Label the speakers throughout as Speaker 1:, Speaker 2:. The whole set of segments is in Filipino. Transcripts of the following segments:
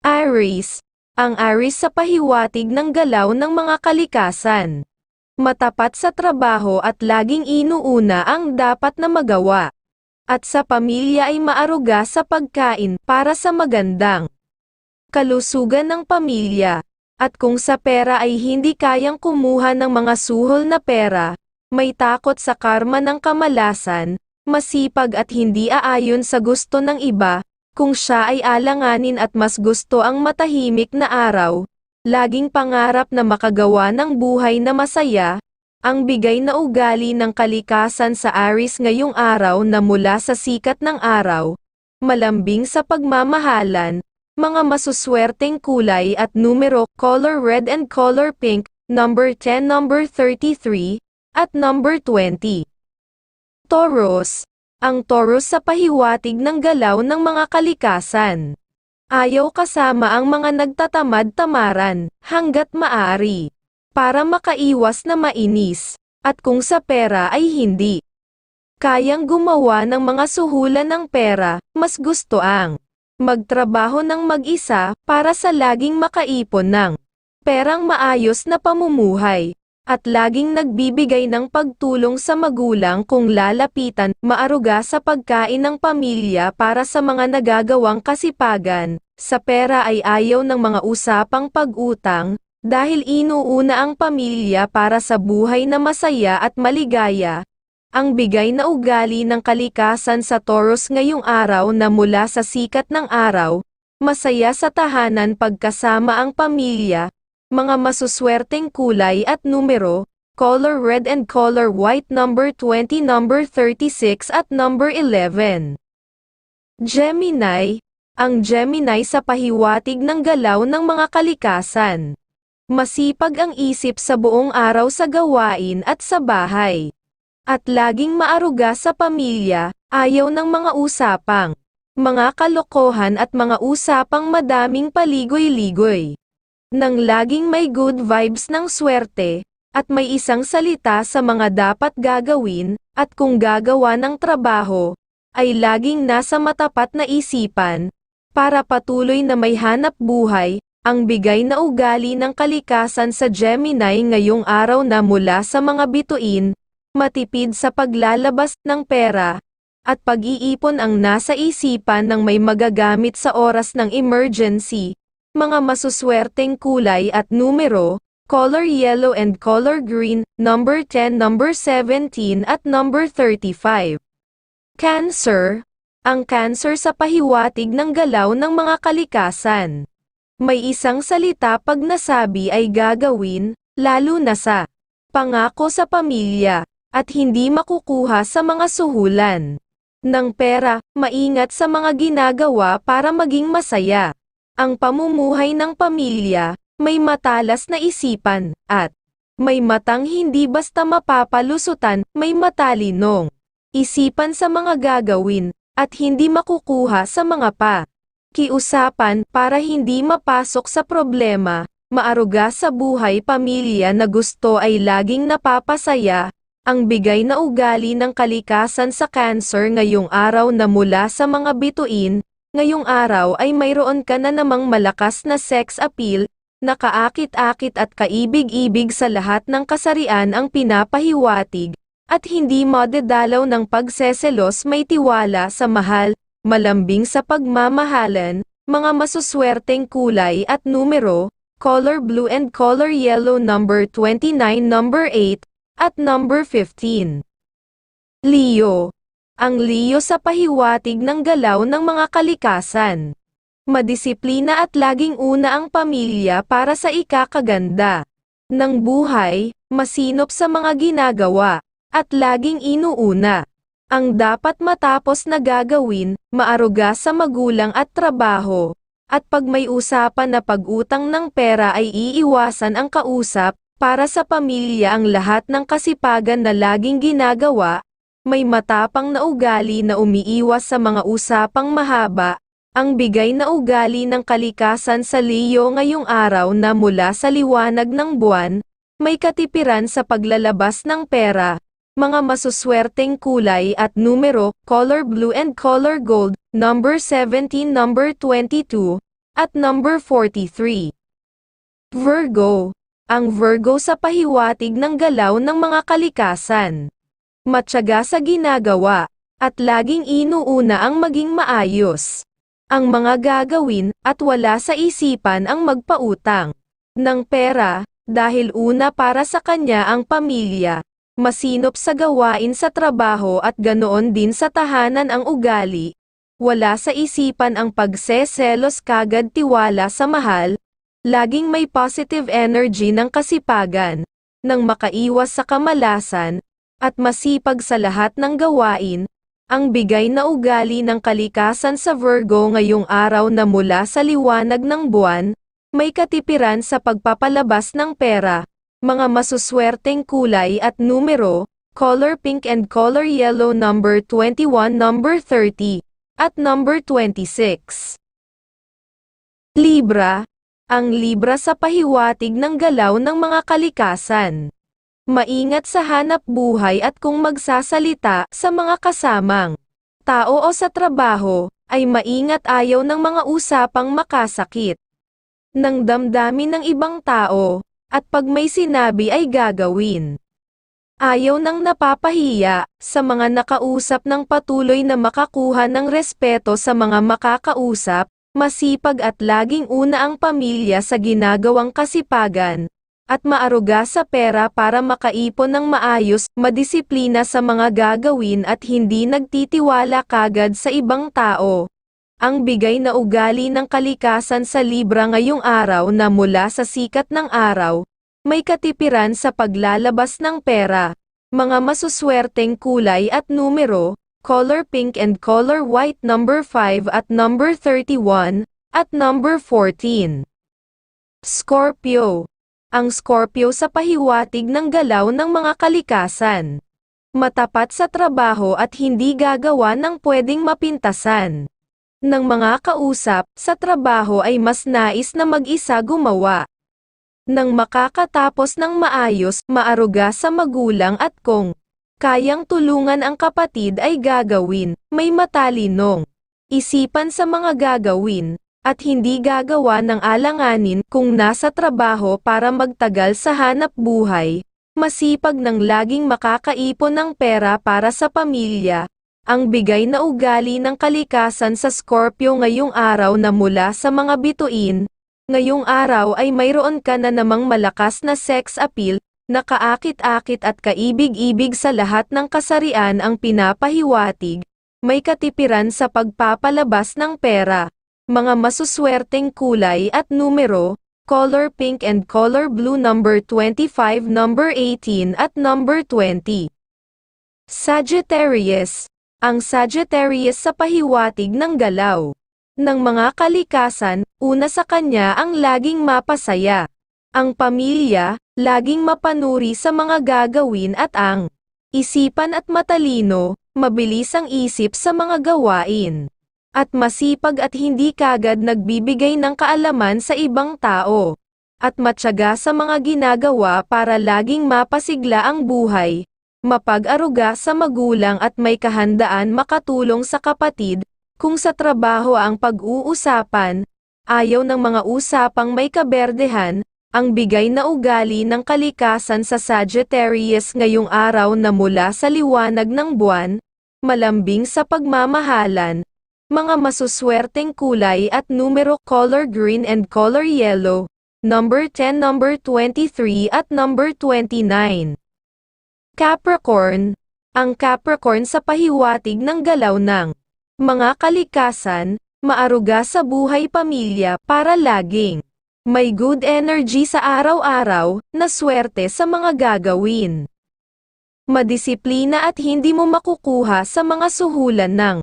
Speaker 1: Aries, ang Aries sa pahiwatig ng galaw ng mga kalikasan. Matapat sa trabaho at laging inuuna ang dapat na magawa. At sa pamilya ay maaruga sa pagkain para sa magandang kalusugan ng pamilya. At kung sa pera ay hindi kayang kumuha ng mga suhol na pera, may takot sa karma ng kamalasan, masipag at hindi aayon sa gusto ng iba, kung siya ay alanganin at mas gusto ang matahimik na araw, laging pangarap na makagawa ng buhay na masaya, ang bigay na ugali ng kalikasan sa Aris ngayong araw na mula sa sikat ng araw, malambing sa pagmamahalan, mga masuswerteng kulay at numero, color red and color pink, number 10, number 33, at number 20. Taurus. Ang Taurus sa pahiwatig ng galaw ng mga kalikasan. Ayaw kasama ang mga nagtatamad-tamaran, hanggat maaari. Para makaiwas na mainis, at kung sa pera ay hindi. Kayang gumawa ng mga suhulan ng pera, mas gusto ang magtrabaho ng mag-isa para sa laging makaipon ng perang maayos na pamumuhay at laging nagbibigay ng pagtulong sa magulang kung lalapitan, maaruga sa pagkain ng pamilya para sa mga nagagawang kasipagan, sa pera ay ayaw ng mga usapang pag-utang, dahil inuuna ang pamilya para sa buhay na masaya at maligaya, ang bigay na ugali ng kalikasan sa Taurus ngayong araw na mula sa sikat ng araw, masaya sa tahanan pagkasama ang pamilya, mga masuswerteng kulay at numero, color red and color white number 20 number 36 at number 11. Gemini, ang Gemini sa pahiwatig ng galaw ng mga kalikasan. Masipag ang isip sa buong araw sa gawain at sa bahay at laging maaruga sa pamilya, ayaw ng mga usapang, mga kalokohan at mga usapang madaming paligoy-ligoy. Nang laging may good vibes ng swerte, at may isang salita sa mga dapat gagawin, at kung gagawa ng trabaho, ay laging nasa matapat na isipan, para patuloy na may hanap buhay, ang bigay na ugali ng kalikasan sa Gemini ngayong araw na mula sa mga bituin, matipid sa paglalabas ng pera, at pag-iipon ang nasa isipan ng may magagamit sa oras ng emergency, mga masuswerteng kulay at numero, color yellow and color green, number 10, number 17 at number 35. Cancer, ang cancer sa pahiwatig ng galaw ng mga kalikasan. May isang salita pag nasabi ay gagawin, lalo na sa pangako sa pamilya, at hindi makukuha sa mga suhulan ng pera, maingat sa mga ginagawa para maging masaya. Ang pamumuhay ng pamilya, may matalas na isipan, at may matang hindi basta mapapalusutan, may matalinong isipan sa mga gagawin, at hindi makukuha sa mga pa. Kiusapan para hindi mapasok sa problema, maaruga sa buhay pamilya na gusto ay laging napapasaya, ang bigay na ugali ng kalikasan sa cancer ngayong araw na mula sa mga bituin, ngayong araw ay mayroon ka na namang malakas na sex appeal, nakaakit-akit at kaibig-ibig sa lahat ng kasarian ang pinapahiwatig, at hindi madedalaw ng pagseselos may tiwala sa mahal, malambing sa pagmamahalan, mga masuswerteng kulay at numero, color blue and color yellow number 29 number 8, at number 15. Leo. Ang Leo sa pahiwatig ng galaw ng mga kalikasan. Madisiplina at laging una ang pamilya para sa ikakaganda ng buhay, masinop sa mga ginagawa, at laging inuuna. Ang dapat matapos na gagawin, maaruga sa magulang at trabaho, at pag may usapan na pag-utang ng pera ay iiwasan ang kausap, para sa pamilya ang lahat ng kasipagan na laging ginagawa, may matapang na ugali na umiiwas sa mga usapang mahaba, ang bigay na ugali ng kalikasan sa Leo ngayong araw na mula sa liwanag ng buwan, may katipiran sa paglalabas ng pera, mga masuswerteng kulay at numero, color blue and color gold, number 17, number 22, at number 43. Virgo. Ang Virgo sa pahiwatig ng galaw ng mga kalikasan. Matyaga sa ginagawa, at laging inuuna ang maging maayos. Ang mga gagawin, at wala sa isipan ang magpautang ng pera, dahil una para sa kanya ang pamilya, masinop sa gawain sa trabaho at ganoon din sa tahanan ang ugali, wala sa isipan ang pagseselos kagad tiwala sa mahal, laging may positive energy ng kasipagan, nang makaiwas sa kamalasan, at masipag sa lahat ng gawain, ang bigay na ugali ng kalikasan sa Virgo ngayong araw na mula sa liwanag ng buwan, may katipiran sa pagpapalabas ng pera, mga masuswerteng kulay at numero, color pink and color yellow number 21 number 30, at number 26. Libra, ang Libra sa pahiwatig ng galaw ng mga kalikasan. Maingat sa hanap buhay at kung magsasalita sa mga kasamang tao o sa trabaho, ay maingat ayaw ng mga usapang makasakit ng damdamin ng ibang tao, at pag may sinabi ay gagawin. Ayaw nang napapahiya sa mga nakausap ng patuloy na makakuha ng respeto sa mga makakausap, masipag at laging una ang pamilya sa ginagawang kasipagan, at maaruga sa pera para makaipon ng maayos, madisiplina sa mga gagawin at hindi nagtitiwala kagad sa ibang tao. Ang bigay na ugali ng kalikasan sa Libra ngayong araw na mula sa sikat ng araw, may katipiran sa paglalabas ng pera, mga masuswerteng kulay at numero, color pink and color white number 5 at number 31, at number 14. Scorpio. Ang Scorpio sa pahiwatig ng galaw ng mga kalikasan. Matapat sa trabaho at hindi gagawa ng pwedeng mapintasan. Ng mga kausap, sa trabaho ay mas nais na mag-isa gumawa. Nang makakatapos ng maayos, maaruga sa magulang at kung kayang tulungan ang kapatid ay gagawin, may matalinong isipan sa mga gagawin, at hindi gagawa ng alanganin kung nasa trabaho para magtagal sa hanap buhay, masipag ng laging makakaipon ng pera para sa pamilya, ang bigay na ugali ng kalikasan sa Scorpio ngayong araw na mula sa mga bituin, ngayong araw ay mayroon ka na namang malakas na sex appeal, nakaakit-akit at kaibig-ibig sa lahat ng kasarian ang pinapahiwatig, may katipiran sa pagpapalabas ng pera, mga masuswerteng kulay at numero, color pink and color blue number 25 number 18 at number 20. Sagittarius, ang Sagittarius sa pahiwatig ng galaw ng mga kalikasan, una sa kanya ang laging mapasaya. Ang pamilya, laging mapanuri sa mga gagawin at ang isipan at matalino, mabilis ang isip sa mga gawain. At masipag at hindi kagad nagbibigay ng kaalaman sa ibang tao. At matyaga sa mga ginagawa para laging mapasigla ang buhay. Mapag-aruga sa magulang at may kahandaan makatulong sa kapatid, kung sa trabaho ang pag-uusapan, ayaw ng mga usapang may kaberdehan, ang bigay na ugali ng kalikasan sa Sagittarius ngayong araw na mula sa liwanag ng buwan, malambing sa pagmamahalan, mga masuswerteng kulay at numero color green and color yellow, number 10, number 23 at number 29. Capricorn, ang Capricorn sa pahiwatig ng galaw ng mga kalikasan, maaruga sa buhay pamilya para laging may good energy sa araw-araw, na swerte sa mga gagawin. Madisiplina at hindi mo makukuha sa mga suhulan ng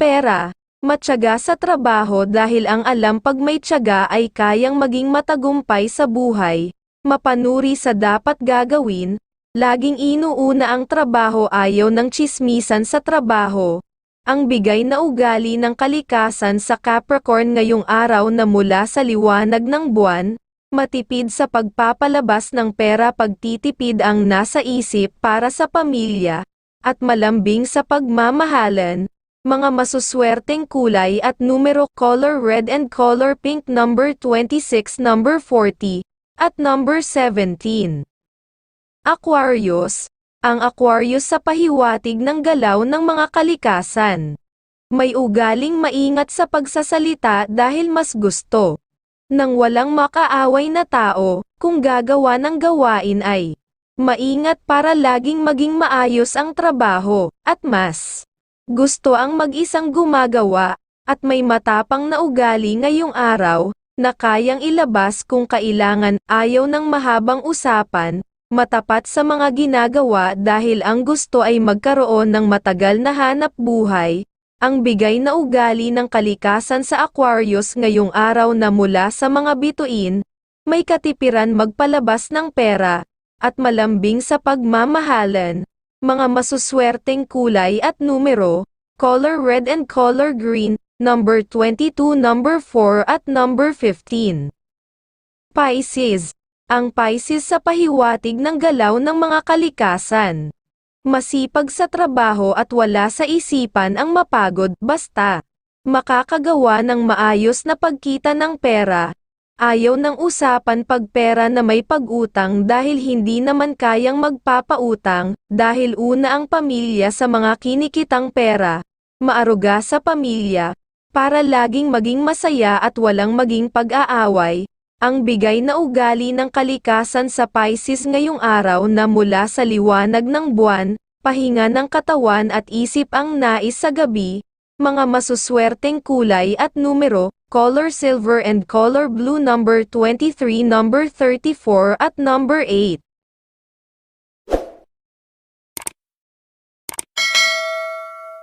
Speaker 1: pera, matyaga sa trabaho dahil ang alam pag may tiyaga ay kayang maging matagumpay sa buhay, mapanuri sa dapat gagawin, laging inuuna ang trabaho ayaw ng chismisan sa trabaho, ang bigay na ugali ng kalikasan sa Capricorn ngayong araw na mula sa liwanag ng buwan, matipid sa pagpapalabas ng pera pagtitipid ang nasa isip para sa pamilya, at malambing sa pagmamahalan, Mga masuswerteng kulay at numero color red and color pink number 26 number 40 at number 17. Aquarius, ang Aquarius sa pahiwatig ng galaw ng mga kalikasan. May ugaling maingat sa pagsasalita dahil mas gusto ng walang makaaway na tao, kung gagawa ng gawain ay maingat para laging maging maayos ang trabaho, at mas gusto ang mag-isang gumagawa, at may matapang na ugali ngayong araw, na kayang ilabas kung kailangan ayaw ng mahabang usapan, matapat sa mga ginagawa dahil ang gusto ay magkaroon ng matagal na hanap buhay, ang bigay na ugali ng kalikasan sa Aquarius ngayong araw na mula sa mga bituin, may katipiran magpalabas ng pera, at malambing sa pagmamahalan, mga masuswerteng kulay at numero, color red and color green, number 22, number 4 at number 15. Pisces, ang Pisces sa pahiwatig ng galaw ng mga kalikasan. Masipag sa trabaho at wala sa isipan ang mapagod basta makakagawa ng maayos na pagkita ng pera. Ayaw ng usapan pagpera na may pag-utang dahil hindi naman kayang magpapautang dahil una ang pamilya sa mga kinikitang pera. Maaruga sa pamilya para laging maging masaya at walang maging pag-aaway. Ang bigay na ugali ng kalikasan sa Pisces ngayong araw na mula sa liwanag ng buwan, pahinga ng katawan at isip ang nais sa gabi, mga masuswerteng kulay at numero, color silver and color blue number 23 number 34 at number 8.